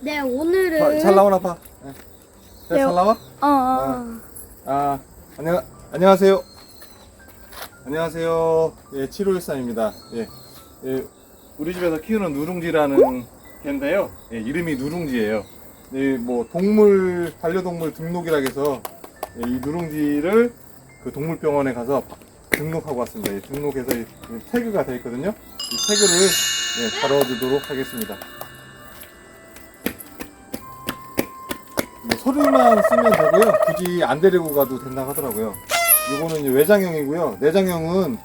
네, 오늘은 봐, 잘 나오나 봐. 네. 네, 네. 잘 나와? 어, 어. 아, 안녕, 안녕하세요. 안녕하세요. 예, 7513입니다. 예, 예, 우리 집에서 키우는 누룽지라는 개인데요. 예, 이름이 누룽지예요. 예, 뭐, 동물, 반려동물 등록이라 해서 예, 이 누룽지를 그 동물병원에 가서 등록하고 왔습니다. 예, 등록해서 이 태그가 되어 있거든요. 이 태그를 예, 달아주도록 하겠습니다. 뭐 서류만 쓰면 되고요. 굳이 안 데리고 가도 된다고 하더라고요. 이거는 외장형이고요. 내장형은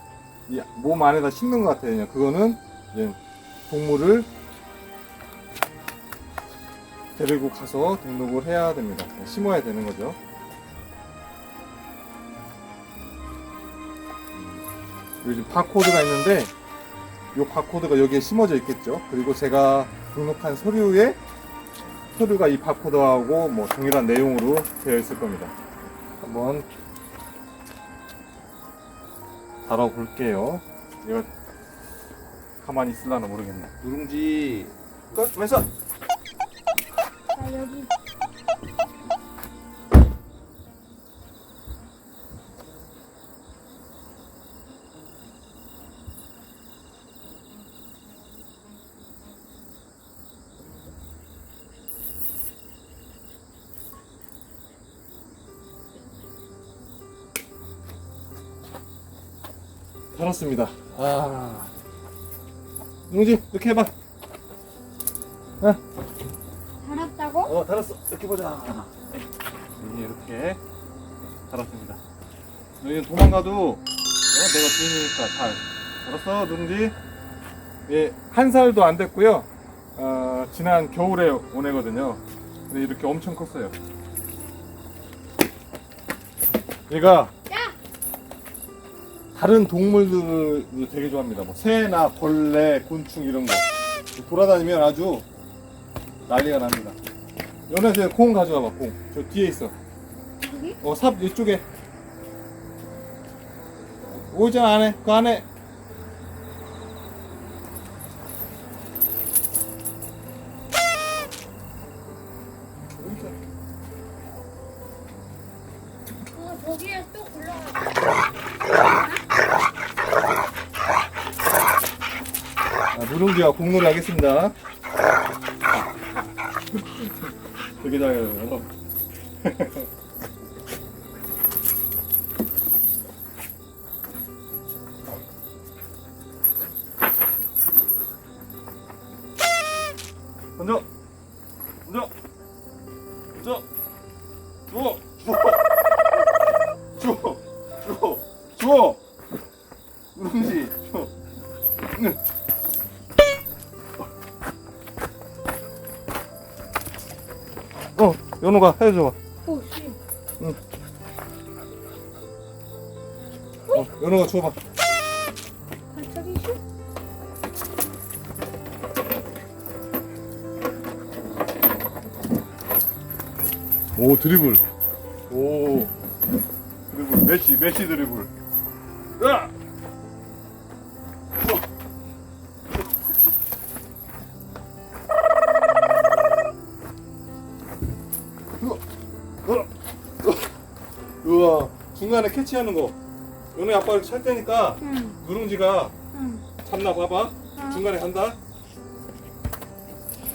이몸 안에다 심는 것 같아요. 그냥 그거는 이제 동물을 데리고 가서 등록을 해야 됩니다. 심어야 되는 거죠. 음, 여기 지금 바코드가 있는데 이 바코드가 여기에 심어져 있겠죠. 그리고 제가 등록한 서류에 서류가 이 바코드하고 뭐 동일한 내용으로 되어 있을 겁니다. 한번 달아볼게요. 얘가 가만히 있을라나 모르겠네. 누룽지 끝 왼손. 자, 여기. 달았습니다. 아 누룽지 이렇게 해봐. 아, 달았다고? 어 달았어. 이렇게 보자. 네, 이렇게 달았습니다. 여기 도망가도 어, 내가 주인이니까 잘 달았어 누룽지. 예, 한 살도 안 됐고요. 어, 지난 겨울에 온 애거든요. 근데 이렇게 엄청 컸어요. 얘가 야! 다른 동물들을 되게 좋아합니다. 뭐 새나 벌레, 곤충 이런 거 돌아다니면 아주 난리가 납니다. 연애서 공 가져와봐 공. 저 뒤에 있어. 어 삽 이쪽에. 오잖아 안에 그 안에. 아, 누룽지와 국물을 하겠습니다. 되게 잘해요. 가 해줘 봐. 오, 씨. 어, 연우가 줘봐. 갑자기 슉? 오, 드리블. 오, 드리블. 메시, 메시 드리블. 으아! 중간에 캐치하는 거. 연우 아빠 이렇게 찰 때니까 응, 누룽지가 응. 잡나 봐봐. 어. 중간에 간다.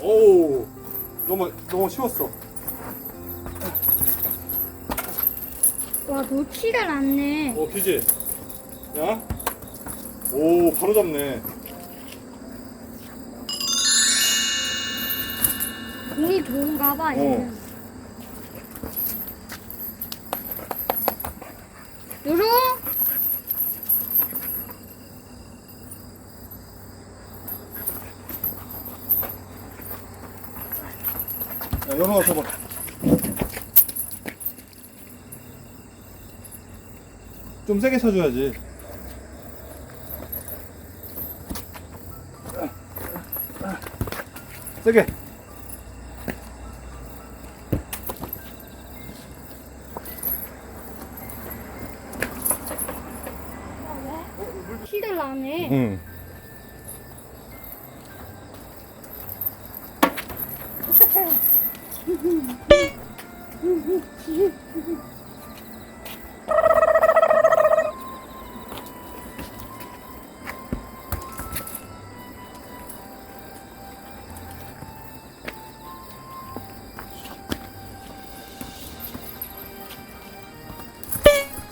오, 너무 너무 쉬웠어. 와, 놓지를 않네. 오, 기지. 야, 오, 바로 잡네. 공이 좋은가 봐, 얘는. 어. 누룽? 야, 연호가 줘봐. 좀 세게 쳐줘야지. 세게. 티를 나네. 응.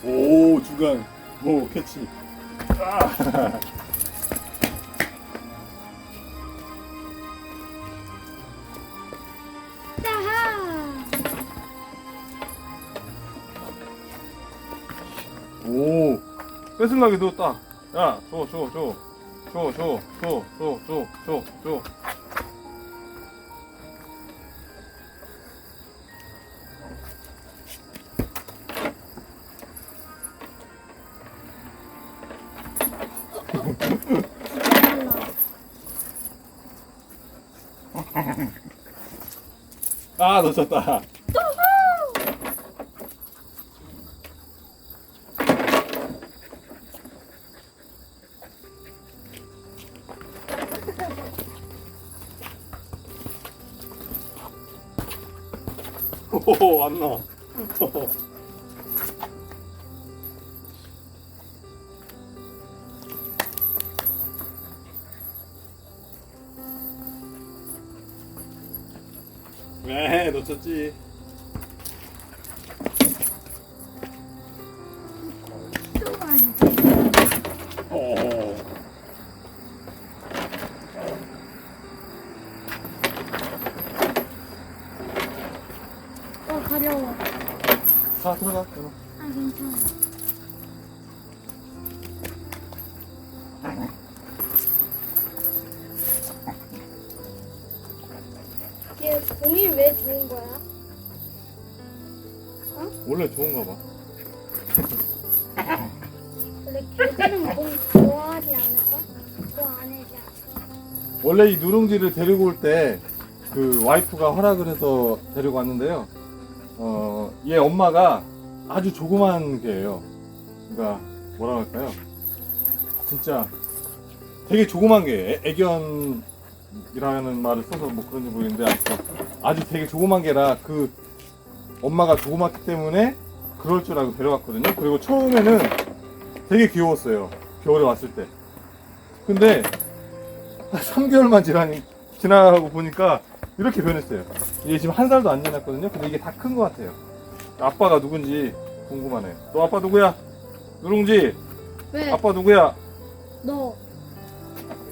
오 중간 오 캐치 아. 뺏을라게 넣었다. 야, 줘, 줘, 줘. 줘, 줘, 줘, 줘, 줘, 줘, 줘. 아, 놓쳤다. 오, 안 나와. 네, 놓쳤지. 자, 들어가. 들어가. 아 괜찮아. 얘 봄이 왜 좋은 거야? 원래 좋은가 봐. 원래 개들은 봄 좋아하지 않을까? 좋아안 해지 않을까? 원래 이 누룽지를 데리고 올 때 그 와이프가 허락을 해서 데리고 왔는데요. 어, 얘 엄마가 아주 조그만 개예요. 그러니까 뭐라 할까요? 진짜 되게 조그만 개. 애- 애견이라는 말을 써서 뭐 그런지 모르겠는데 아주 되게 조그만 개라 그 엄마가 조그맣기 때문에 그럴 줄 알고 데려갔거든요. 그리고 처음에는 되게 귀여웠어요. 겨울에 왔을 때. 근데 3개월만 지나니, 지나고 보니까 이렇게 변했어요. 이게 지금 한 살도 안 지났거든요. 근데 이게 다 큰 것 같아요. 아빠가 누군지 궁금하네요. 너 아빠 누구야? 누룽지, 왜? 아빠 누구야? 너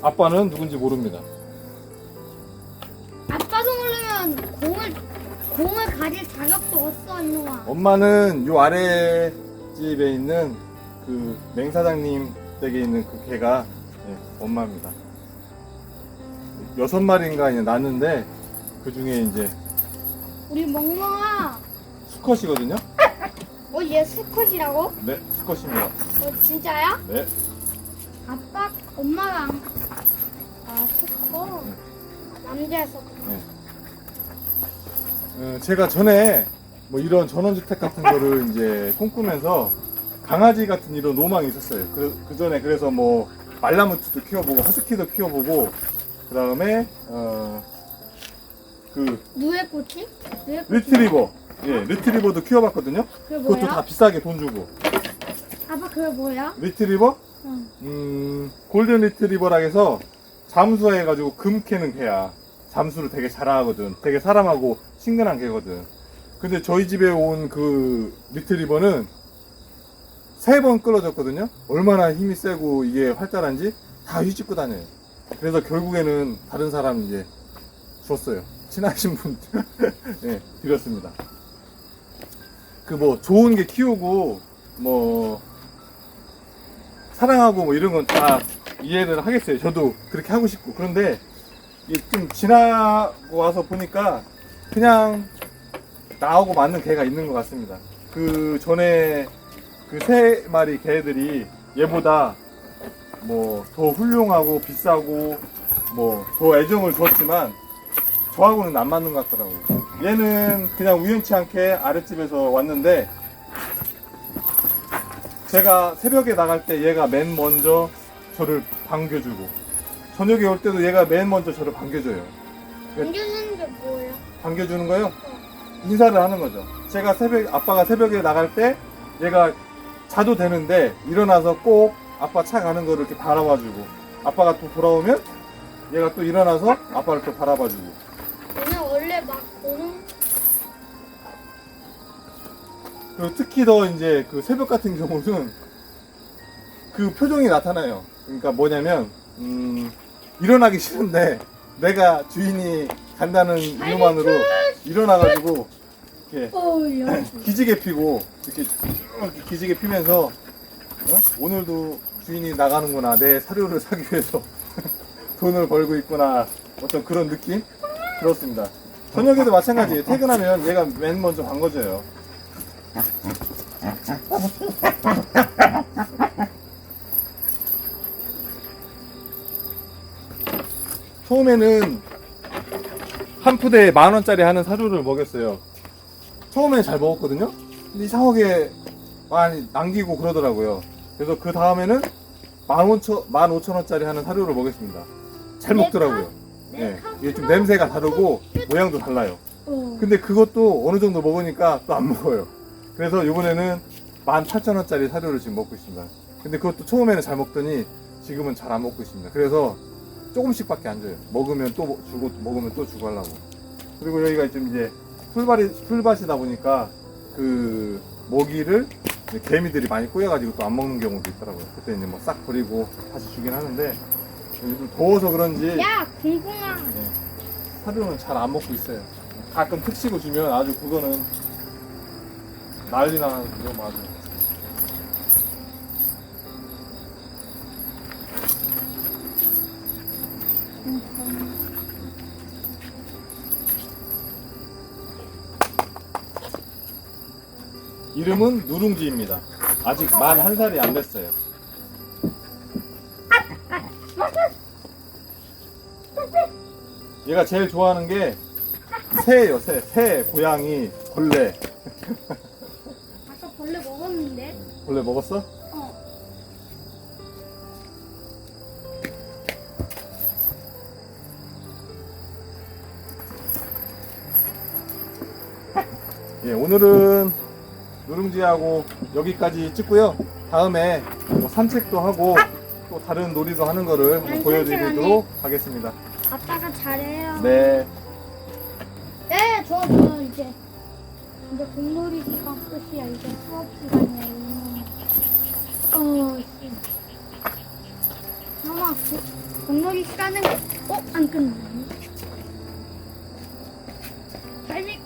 아빠는 누군지 모릅니다. 아빠도 모르면 공을 공을 가질 자격도 없어 이놈아. 엄마는 요 아래 집에 있는 그 맹사장님 댁에 있는 그 개가 예, 엄마입니다. 여섯 마리인가 이제 낳는데 그 중에 이제 우리 멍멍아. 수컷이거든요. 어 얘 수컷이라고? 네, 수컷입니다. 어 진짜야? 네. 아빠 엄마랑 아 수컷. 남자였어. 어, 제가 전에 뭐 이런 전원주택 같은 거를 이제 꿈꾸면서 강아지 같은 이런 로망이 있었어요. 그, 그 전에 그래서 뭐 말라무트도 키워보고 허스키도 키워보고 그 다음에 어, 그 누에 꽃이? 누에 꽃이? 리트리버 예 리트리버도 키워봤거든요. 그게 그것도 뭐야? 다 비싸게 돈 주고 아빠 그게 뭐야? 리트리버 응. 음 골든 리트리버라 해서 잠수해가지고 금 캐는 개야. 잠수를 되게 잘하거든. 되게 사람하고 친근한 개거든. 근데 저희 집에 온 그 리트리버는 세 번 끌어졌거든요. 얼마나 힘이 세고 이게 활달한지 다 휘짓고 다녀요. 그래서 결국에는 다른 사람 이제 줬어요. 친하신 분, 예, 드렸습니다. 그 뭐 좋은 게 키우고 뭐 사랑하고 뭐 이런 건 다 이해를 하겠어요. 저도 그렇게 하고 싶고. 그런데 좀 지나고 와서 보니까 그냥 나하고 맞는 개가 있는 것 같습니다. 그 전에 그 세 마리 개들이 얘보다 뭐 더 훌륭하고 비싸고 뭐 더 애정을 줬지만 저하고는 안 맞는 것 같더라고요. 얘는 그냥 우연치 않게 아랫집에서 왔는데 제가 새벽에 나갈 때 얘가 맨 먼저 저를 반겨주고 저녁에 올 때도 얘가 맨 먼저 저를 반겨줘요. 안겨주는 게 뭐예요? 반겨주는 거요? 인사를 하는 거죠. 제가 새벽, 아빠가 새벽에 나갈 때 얘가 자도 되는데 일어나서 꼭 아빠 차 가는 거를 이렇게 바라봐주고 아빠가 또 돌아오면 얘가 또 일어나서 아빠를 또 바라봐주고 그리고 특히 더 이제 그 새벽 같은 경우는 그 표정이 나타나요. 그러니까 뭐냐면, 음, 일어나기 싫은데 내가 주인이 간다는 이유만으로 일어나가지고 이렇게 어야. 기지개 피고 이렇게 기지개 피면서 어? 오늘도 주인이 나가는구나. 내 사료를 사기 위해서 돈을 벌고 있구나. 어떤 그런 느낌? 그렇습니다. 저녁에도 마찬가지예요 퇴근하면 얘가 맨 먼저 반거져요 처음에는 한 푸대에 만 원짜리 하는 사료를 먹였어요 처음에 잘 먹었거든요. 근데 이상하게 많이 남기고 그러더라고요. 그래서 그 다음에는 만 오천 만 오천 원짜리 하는 사료를 먹였습니다. 잘 네, 먹더라고요. 네, 예, 이게 좀 냄새가 다르고 모양도 달라요. 어. 근데 그것도 어느 정도 먹으니까 또 안 먹어요. 그래서 이번에는 만 팔천 원짜리 사료를 지금 먹고 있습니다. 근데 그것도 처음에는 잘 먹더니 지금은 잘 안 먹고 있습니다. 그래서 조금씩밖에 안 줘요. 먹으면 또 주고 먹으면 또 주고 하려고. 그리고 여기가 좀 이제 풀밭이 풀밭이다 보니까 그 이제 개미들이 많이 꼬여가지고 또 안 먹는 경우도 있더라고요. 그때 이제 뭐 싹 버리고 다시 주긴 하는데 요즘 더워서 그런지 야 궁금한 사료는 잘 안 먹고 있어요. 가끔 특식을 주면 아주 그거는 난리 나는 거 아주. 이름은 누룽지입니다. 아직 만 한 살이 안 됐어요. 얘가 제일 좋아하는 게 새예요, 새. 새, 고양이, 벌레. 아까 벌레 벌레 먹었어? 어 예, 오늘은 누룽지하고 여기까지 찍고요. 다음에 뭐 산책도 하고 또 다른 놀이도 하는 거를 한번 아니, 보여드리도록 하겠습니다. 아빠가 잘해요 네. 네, 좋아, 좋아, 이제. 이제 공놀이 시간 끝이야. 이제 수업 시간이야. 이놈. 어, 씨. 마마, 고- 공놀이 시간은, 어? 안 끝나네. 타이밍